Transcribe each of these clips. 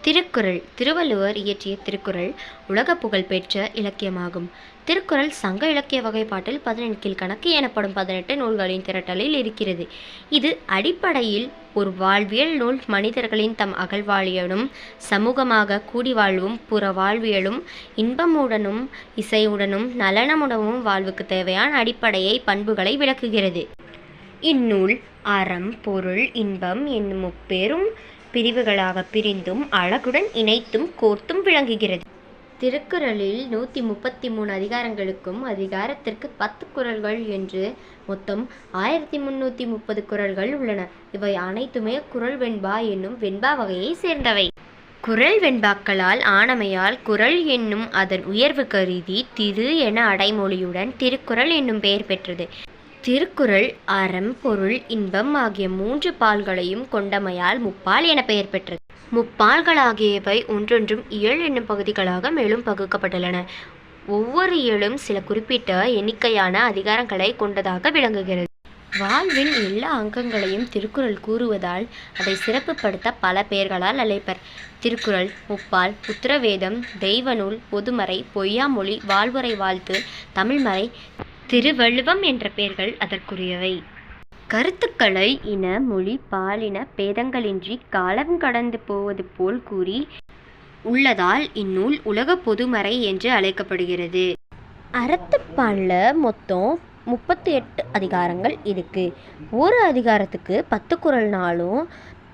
திருக்குறள் திருவள்ளுவர் இயற்றிய திருக்குறள் உலக புகழ்பெற்ற இலக்கியமாகும். திருக்குறள் சங்க இலக்கிய வகைப்பாட்டில் பதினெண்கில் கணக்கு எனப்படும் பதினெட்டு நூல்களின் திரட்டலில் இருக்கிறது. இது அடிப்படையில் ஒரு வாழ்வியல் நூல். மனிதர்களின் தம் அகழ்வாழியலும் சமூகமாக கூடி வாழ்வும் புற வாழ்வியலும் இன்பமுடனும் இசையுடனும் நலனமுடனும் வாழ்வுக்கு தேவையான அடிப்படையை பண்புகளை விளக்குகிறது. இந்நூல் அறம் பொருள் இன்பம் என்னும் முப்பெரும் பிரிவுகளாக பிரிந்தும் அழகுடன் இணைத்தும் கோர்த்தும் விளங்குகிறது. திருக்குறளில் நூற்றி முப்பத்தி மூணு அதிகாரங்களுக்கும் அதிகாரத்திற்கு பத்து குறள்கள் என்று மொத்தம் ஆயிரத்தி முந்நூற்றி முப்பது குறள்கள் உள்ளன. இவை அனைத்துமே குறள் வெண்பா என்னும் வெண்பா வகையை சேர்ந்தவை. குறள் வெண்பாக்களால் ஆனமையால் குறள் என்னும் அதன் உயர்வு கருதி திரு என அடைமொழியுடன் திருக்குறள் என்னும் பெயர் பெற்றது. திருக்குறள் அறம் பொருள் இன்பம் ஆகிய மூன்று பால்களையும் கொண்டமையால் முப்பால் என பெயர் பெற்றது. முப்பால்களாகியவை ஒன்றொன்றும் இயல் என்னும் பகுதிகளாக மேலும் பகுக்கப்பட்டுள்ளன. ஒவ்வொரு இயலும் சில குறிப்பிட்ட எண்ணிக்கையான அதிகாரங்களை கொண்டதாக விளங்குகிறது. வாழ்வின் எல்லா அங்கங்களையும் திருக்குறள் கூறுவதால் அதை சிறப்புப்படுத்த பல பெயர்களால் அழைப்பர். திருக்குறள் முப்பால் உத்தரவேதம் தெய்வநூல் பொதுமறை பொய்யாமொழி வாழ்வுரை வாழ்த்து தமிழ்மறை திருவள்ளுவம் என்ற பெயர்கள் அதற்குரியவை. கருத்துக்களை இன மொழி பாலின பேதங்களின்றி காலம் கடந்து போவது போல் கூறி உள்ளதால் இந்நூல் உலக பொதுமறை என்று அழைக்கப்படுகிறது. அறத்துப்பாலில் மொத்தம் முப்பத்தி எட்டு அதிகாரங்கள் இருக்கு. ஒரு அதிகாரத்துக்கு பத்து குறள்னாலும்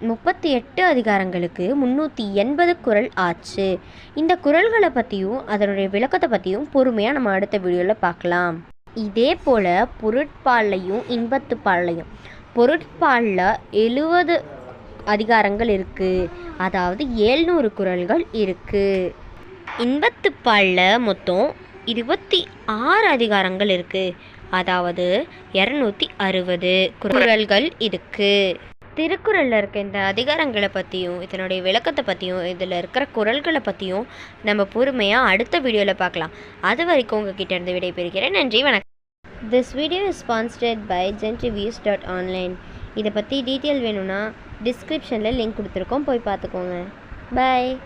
முப்பத்தி எட்டு அதிகாரங்களுக்கு முந்நூற்றி எண்பது குறள் ஆச்சு. இந்த குறள்களை பற்றியும் அதனுடைய விளக்கத்தை பற்றியும் பொறுமையாக நம்ம அடுத்த வீடியோவில் பார்க்கலாம். இதே போல் பொருட்பால்லையும் இன்பத்துப்பால்லையும் பொருட்பாலில் எழுவது அதிகாரங்கள் இருக்குது அதாவது ஏழ்நூறு குறள்கள் இருக்குது இன்பத்துப்பாலில் மொத்தம் இருபத்தி ஆறு அதிகாரங்கள் இருக்குது அதாவது இரநூத்தி அறுபது குறள்கள் இருக்குது திருக்குறளில் இருக்க இந்த அதிகாரங்களை பற்றியும் இதனுடைய விளக்கத்தை பற்றியும் இதில் இருக்கிற குறள்களை பற்றியும் நம்ம பொறுமையாக அடுத்த வீடியோவில் பார்க்கலாம். அது வரைக்கும் உங்ககிட்ட இருந்து விடைபெறுகிறேன். நன்றி வணக்கம். This video is sponsored by Gentiviews dot online இதை பற்றி டீட்டெயில் வேணும்னா டிஸ்கிரிப்ஷனில் லிங்க் கொடுத்துருக்கோம். போய் பார்த்துக்கோங்க. பை